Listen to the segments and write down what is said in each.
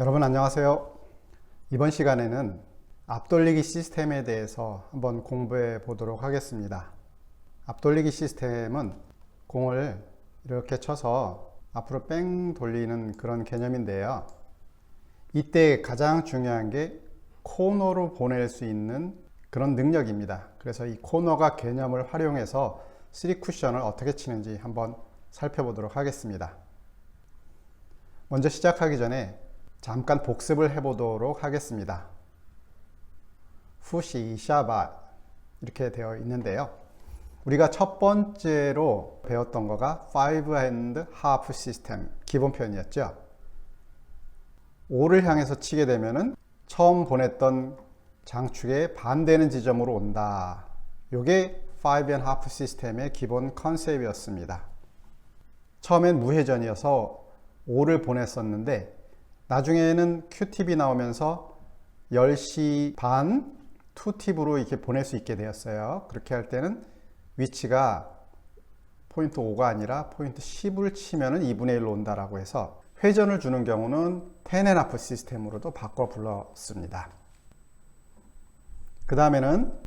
여러분 안녕하세요. 이번 시간에는 앞돌리기 시스템에 대해서 한번 공부해 보도록 하겠습니다. 앞돌리기 시스템은 공을 이렇게 쳐서 앞으로 뺑 돌리는 그런 개념인데요. 이때 가장 중요한 게 코너로 보낼 수 있는 그런 능력입니다. 그래서 이 코너가 개념을 활용해서 3 쿠션을 어떻게 치는지 한번 살펴보도록 하겠습니다. 먼저 시작하기 전에 잠깐 복습을 해보도록 하겠습니다. 푸시, 샤바 이렇게 되어 있는데요. 우리가 첫 번째로 배웠던 거가 5 hand half system 기본 표현이었죠. 5를 향해서 치게 되면은 처음 보냈던 장축에 반대는 지점으로 온다. 요게 5 and half 시스템의 기본 컨셉이었습니다. 처음엔 무회전이어서 5를 보냈었는데 나중에는 큐팁이 나오면서 10시 반 투팁으로 이렇게 보낼 수 있게 되었어요. 그렇게 할 때는 위치가 포인트 5가 아니라 포인트 10을 치면은 2분의 1로 온다라고 해서 회전을 주는 경우는 텐앤하프 시스템으로도 바꿔 불렀습니다. 그 다음에는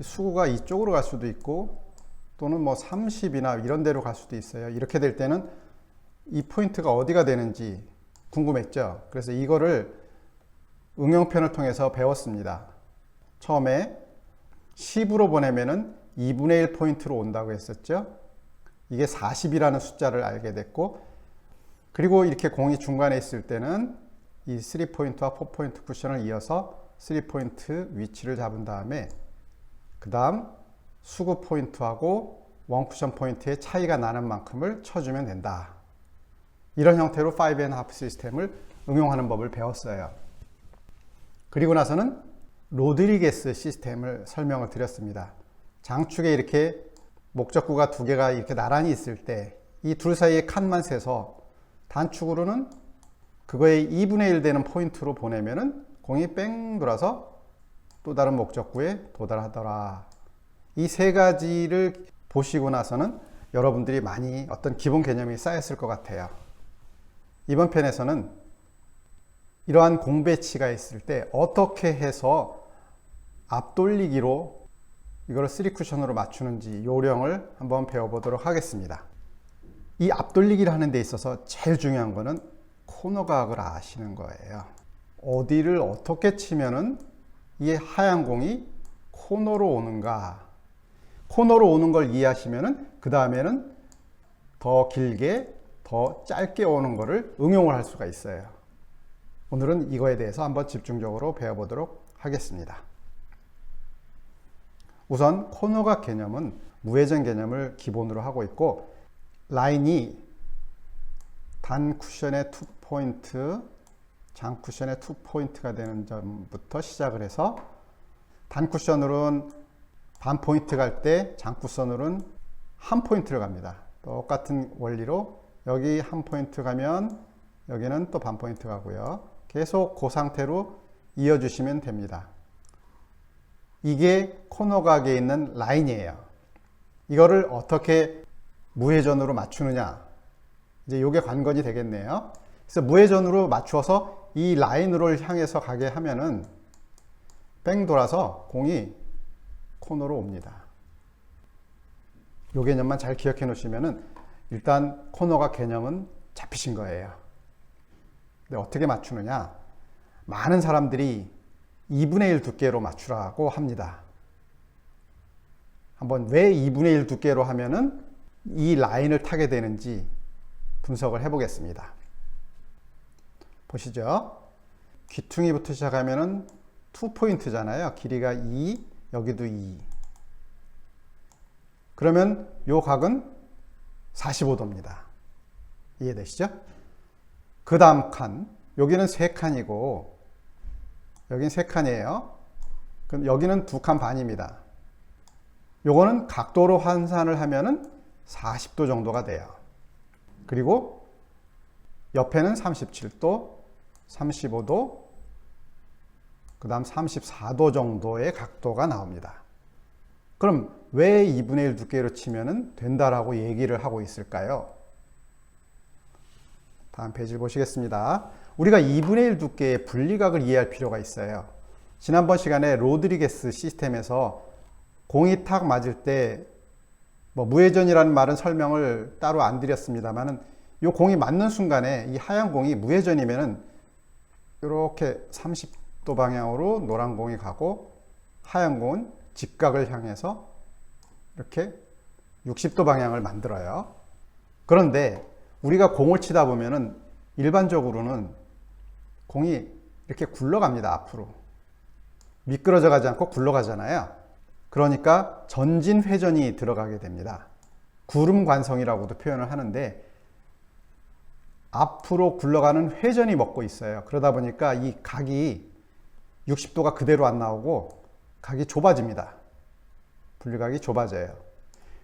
수구가 이쪽으로 갈 수도 있고 또는 뭐 30이나 이런 데로 갈 수도 있어요. 이렇게 될 때는 이 포인트가 어디가 되는지 궁금했죠. 그래서 이거를 응용편을 통해서 배웠습니다. 처음에 10으로 보내면은 2분의 1 포인트로 온다고 했었죠. 이게 40이라는 숫자를 알게 됐고, 그리고 이렇게 공이 중간에 있을 때는 이 3포인트와 4포인트 쿠션을 이어서 3포인트 위치를 잡은 다음에, 그 다음 수구 포인트하고 원쿠션 포인트의 차이가 나는 만큼을 쳐주면 된다. 이런 형태로 5&1 시스템을 응용하는 법을 배웠어요. 그리고 나서는 로드리게스 시스템을 설명을 드렸습니다. 장축에 이렇게 목적구가 두 개가 이렇게 나란히 있을 때 이 둘 사이에 칸만 세서 단축으로는 그거의 2분의 1 되는 포인트로 보내면은 공이 뺑 돌아서 또 다른 목적구에 도달하더라. 이 세 가지를 보시고 나서는 여러분들이 많이 어떤 기본 개념이 쌓였을 것 같아요. 이번 편에서는 이러한 공배치가 있을 때 어떻게 해서 앞돌리기로 이거를 3쿠션으로 맞추는지 요령을 한번 배워보도록 하겠습니다. 이 앞돌리기를 하는 데 있어서 제일 중요한 거는 코너각을 아시는 거예요. 어디를 어떻게 치면은 이 하얀 공이 코너로 오는가. 코너로 오는 걸 이해하시면은 그 다음에는 더 길게 더 짧게 오는 것을 응용을 할 수가 있어요. 오늘은 이거에 대해서 한번 집중적으로 배워보도록 하겠습니다. 우선 코너각 개념은 무회전 개념을 기본으로 하고 있고 라인이 단 쿠션의 투 포인트, 장 쿠션의 투 포인트가 되는 점부터 시작을 해서 단 쿠션으로는 반 포인트 갈 때 장 쿠션으로는 한 포인트를 갑니다. 똑같은 원리로 여기 한 포인트 가면 여기는 또 반 포인트 가고요. 계속 그 상태로 이어주시면 됩니다. 이게 코너각에 있는 라인이에요. 이거를 어떻게 무회전으로 맞추느냐. 이제 이게 관건이 되겠네요. 그래서 무회전으로 맞추어서 이 라인으로 향해서 가게 하면은 뺑 돌아서 공이 코너로 옵니다. 요 개념만 잘 기억해 놓으시면은 일단 코너각 개념은 잡히신 거예요. 근데 어떻게 맞추느냐? 많은 사람들이 2분의 1 두께로 맞추라고 합니다. 한번 왜 2분의 1 두께로 하면은 이 라인을 타게 되는지 분석을 해보겠습니다. 보시죠. 귀퉁이부터 시작하면은 2포인트잖아요. 길이가 2, 여기도 2. 그러면 요 각은 45도입니다. 이해되시죠? 그 다음 칸, 여기는 세 칸이고 여긴 세 칸이에요. 그럼 여기는 두 칸 반입니다. 요거는 각도로 환산을 하면은 40도 정도가 돼요. 그리고 옆에는 37도, 35도, 그 다음 34도 정도의 각도가 나옵니다. 그럼 왜 2분의 1 두께로 치면은 된다라고 얘기를 하고 있을까요? 다음 페이지를 보시겠습니다. 우리가 2분의 1 두께의 분리각을 이해할 필요가 있어요. 지난번 시간에 로드리게스 시스템에서 공이 탁 맞을 때 뭐 무회전이라는 말은 설명을 따로 안 드렸습니다만은 이 공이 맞는 순간에 이 하얀 공이 무회전이면은 이렇게 30도 방향으로 노란 공이 가고 하얀 공은 직각을 향해서 이렇게 60도 방향을 만들어요. 그런데 우리가 공을 치다 보면은 일반적으로는 공이 이렇게 굴러갑니다. 앞으로. 미끄러져 가지 않고 굴러가잖아요. 그러니까 전진 회전이 들어가게 됩니다. 구름 관성이라고도 표현을 하는데 앞으로 굴러가는 회전이 먹고 있어요. 그러다 보니까 이 각이 60도가 그대로 안 나오고 각이 좁아집니다. 분리각이 좁아져요.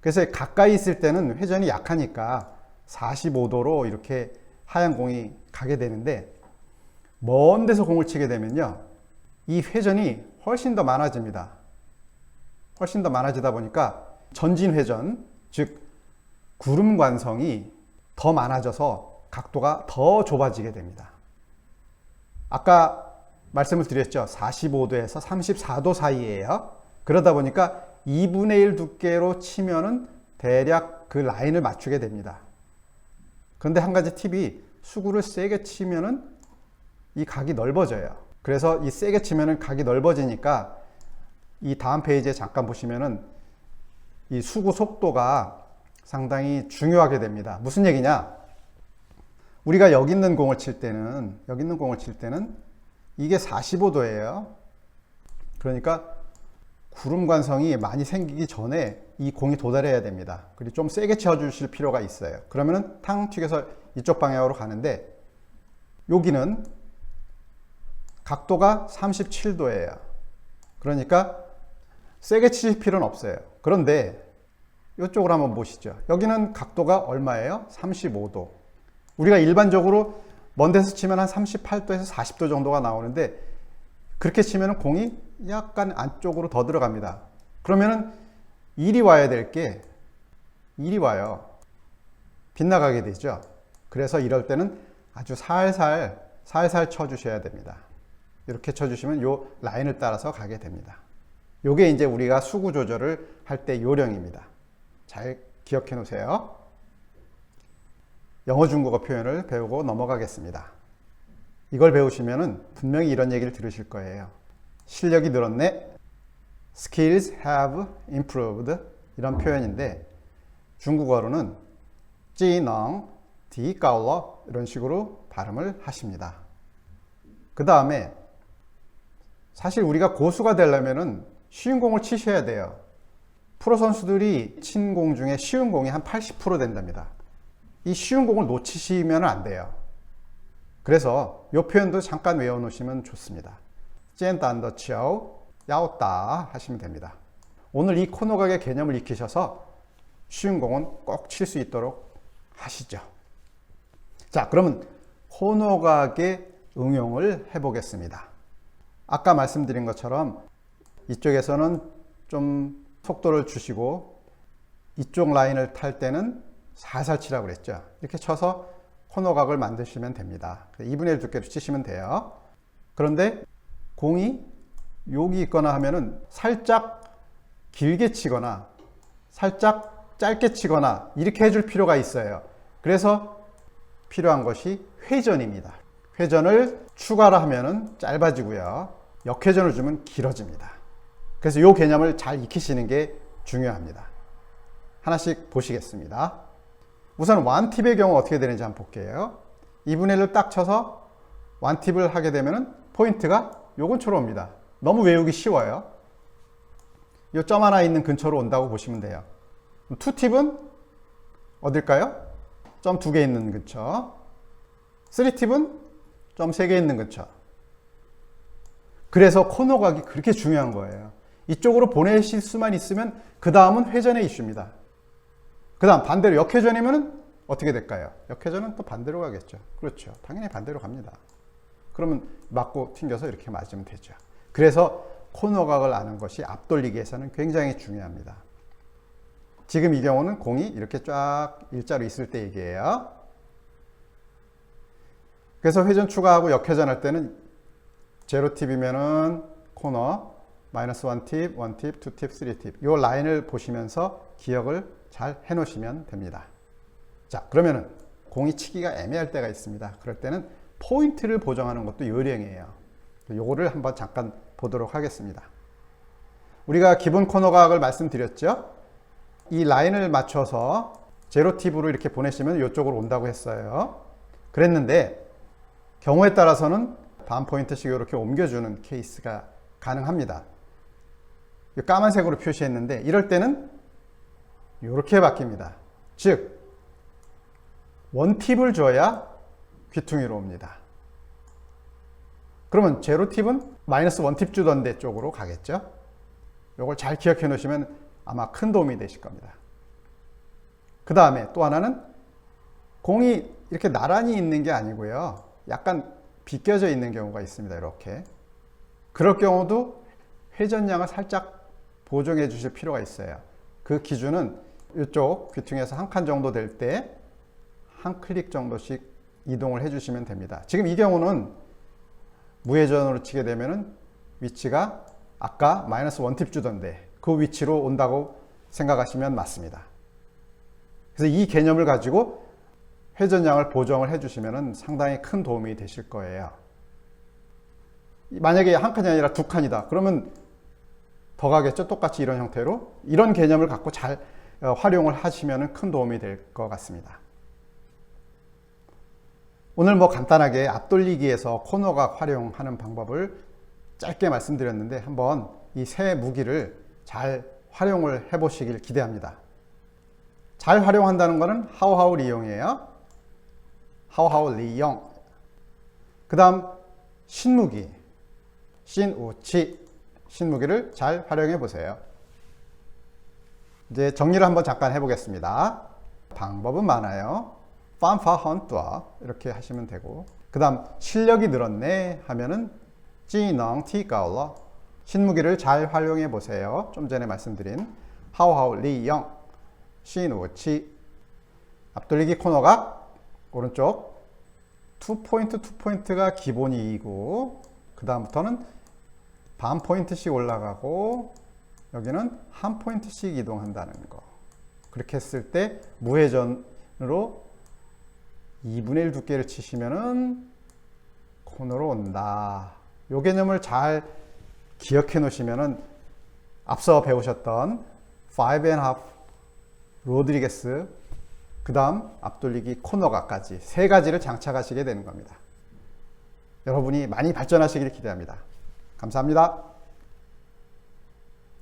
그래서 가까이 있을 때는 회전이 약하니까 45도로 이렇게 하얀 공이 가게 되는데 먼 데서 공을 치게 되면요. 이 회전이 훨씬 더 많아집니다. 훨씬 더 많아지다 보니까 전진 회전, 즉 구름 관성이 더 많아져서 각도가 더 좁아지게 됩니다. 아까 말씀을 드렸죠. 45도에서 34도 사이에요. 그러다 보니까 2분의 1 두께로 치면은 대략 그 라인을 맞추게 됩니다. 그런데 한 가지 팁이 수구를 세게 치면은 이 각이 넓어져요. 그래서 이 세게 치면은 각이 넓어지니까 이 다음 페이지에 잠깐 보시면은 이 수구 속도가 상당히 중요하게 됩니다. 무슨 얘기냐? 우리가 여기 있는 공을 칠 때는 여기 있는 공을 칠 때는 이게 45도예요. 그러니까 구름 관성이 많이 생기기 전에 이 공이 도달해야 됩니다. 그리고 좀 세게 쳐 주실 필요가 있어요. 그러면은 탕 튀겨서 이쪽 방향으로 가는데 여기는 각도가 37도예요. 그러니까 세게 치실 필요는 없어요. 그런데 이쪽으로 한번 보시죠. 여기는 각도가 얼마예요? 35도. 우리가 일반적으로 먼 데서 치면 한 38도에서 40도 정도가 나오는데 그렇게 치면 공이 약간 안쪽으로 더 들어갑니다. 그러면은 이리 와야 될게 이리 와요. 빗나가게 되죠. 그래서 이럴 때는 아주 살살 살살 쳐주셔야 됩니다. 이렇게 쳐주시면 요 라인을 따라서 가게 됩니다. 요게 이제 우리가 수구 조절을 할 때 요령입니다. 잘 기억해 놓으세요. 영어 중국어 표현을 배우고 넘어가겠습니다. 이걸 배우시면은 분명히 이런 얘기를 들으실 거예요. 실력이 늘었네. Skills have improved. 이런 표현인데 중국어로는 찌낭, 디가올러 이런 식으로 발음을 하십니다. 그 다음에 사실 우리가 고수가 되려면 쉬운 공을 치셔야 돼요. 프로 선수들이 친 공 중에 쉬운 공이 한 80% 된답니다. 이 쉬운 공을 놓치시면 안 돼요. 그래서 이 표현도 잠깐 외워놓으시면 좋습니다. 젠단더 치오 야오따 하시면 됩니다. 오늘 이 코너각의 개념을 익히셔서 쉬운 공은 꼭 칠 수 있도록 하시죠. 자, 그러면 코너각의 응용을 해보겠습니다. 아까 말씀드린 것처럼 이쪽에서는 좀 속도를 주시고 이쪽 라인을 탈 때는 살살 치라고 그랬죠. 이렇게 쳐서 코너각을 만드시면 됩니다. 2분의 1 두께로 치시면 돼요. 그런데 공이 여기 있거나 하면은 살짝 길게 치거나 살짝 짧게 치거나 이렇게 해줄 필요가 있어요. 그래서 필요한 것이 회전입니다. 회전을 추가를 하면은 짧아지고요. 역회전을 주면 길어집니다. 그래서 이 개념을 잘 익히시는 게 중요합니다. 하나씩 보시겠습니다. 우선 완팁의 경우 어떻게 되는지 한번 볼게요. 2분의 1을 딱 쳐서 완팁을 하게 되면 포인트가 요건처럼 옵니다. 너무 외우기 쉬워요. 요 점 하나 있는 근처로 온다고 보시면 돼요. 투팁은 어딜까요? 점 두 개 있는 근처. 쓰리팁은 점 세 개 있는 근처. 그래서 코너각이 그렇게 중요한 거예요. 이쪽으로 보내실 수만 있으면 그 다음은 회전의 이슈입니다. 그 다음 반대로 역회전이면 어떻게 될까요? 역회전은 또 반대로 가겠죠. 그렇죠. 당연히 반대로 갑니다. 그러면 맞고 튕겨서 이렇게 맞으면 되죠. 그래서 코너각을 아는 것이 앞돌리기에서는 굉장히 중요합니다. 지금 이 경우는 공이 이렇게 쫙 일자로 있을 때 얘기예요. 그래서 회전 추가하고 역회전 할 때는 제로 팁이면은 코너 마이너스 원 팁, 원 팁, 투 팁, 쓰리 팁. 요 라인을 보시면서 기억을 잘 해놓으시면 됩니다. 자, 그러면은 공이 치기가 애매할 때가 있습니다. 그럴 때는 포인트를 보정하는 것도 요령이에요. 요거를 한번 잠깐 보도록 하겠습니다. 우리가 기본 코너 각을 말씀드렸죠? 이 라인을 맞춰서 제로 팁으로 이렇게 보내시면 이쪽으로 온다고 했어요. 그랬는데 경우에 따라서는 반 포인트씩 이렇게 옮겨주는 케이스가 가능합니다. 이 까만색으로 표시했는데 이럴 때는 이렇게 바뀝니다. 즉 원팁을 줘야 귀퉁이로 옵니다. 그러면 제로 팁은 마이너스 원팁 주던 데 쪽으로 가겠죠? 이걸 잘 기억해 놓으시면 아마 큰 도움이 되실 겁니다. 그 다음에 또 하나는 공이 이렇게 나란히 있는 게 아니고요. 약간 비껴져 있는 경우가 있습니다. 이렇게. 그럴 경우도 회전량을 살짝 보정해 주실 필요가 있어요. 그 기준은 이쪽 귀퉁이에서 한 칸 정도 될 때 한 클릭 정도씩 이동을 해 주시면 됩니다. 지금 이 경우는 무회전으로 치게 되면은 위치가 아까 마이너스 원팁 주던데 그 위치로 온다고 생각하시면 맞습니다. 그래서 이 개념을 가지고 회전량을 보정을 해주시면 상당히 큰 도움이 되실 거예요. 만약에 한 칸이 아니라 두 칸이다. 그러면 더 가겠죠? 똑같이 이런 형태로. 이런 개념을 갖고 잘 어, 활용을 하시면 큰 도움이 될 것 같습니다. 오늘 뭐 간단하게 앞돌리기에서 코너각 활용하는 방법을 짧게 말씀드렸는데 한번 이세 무기를 잘 활용을 해 보시길 기대합니다. 잘 활용한다는 것은 하우하우 리용이에요. 하우하우 리용. 그 다음 신무기. 신우치. 신무기를 잘 활용해 보세요. 이제 정리를 한번 잠깐 해보겠습니다. 방법은 많아요. 판파헌뚜아 이렇게 하시면 되고 그 다음 실력이 늘었네 하면은 찌능 티가올러 신무기를 잘 활용해 보세요. 좀 전에 말씀드린 하오하오 리영 신우치 앞돌리기 코너가 오른쪽 투 포인트 투 포인트가 기본이고 그 다음부터는 반 포인트씩 올라가고 여기는 한 포인트씩 이동한다는 거 그렇게 했을 때 무회전으로 2분의 1 두께를 치시면은 코너로 온다. 요 개념을 잘 기억해 놓으시면은 앞서 배우셨던 5 and half 로드리게스 그 다음 앞돌리기 코너가까지 세 가지를 장착하시게 되는 겁니다. 여러분이 많이 발전하시길 기대합니다. 감사합니다.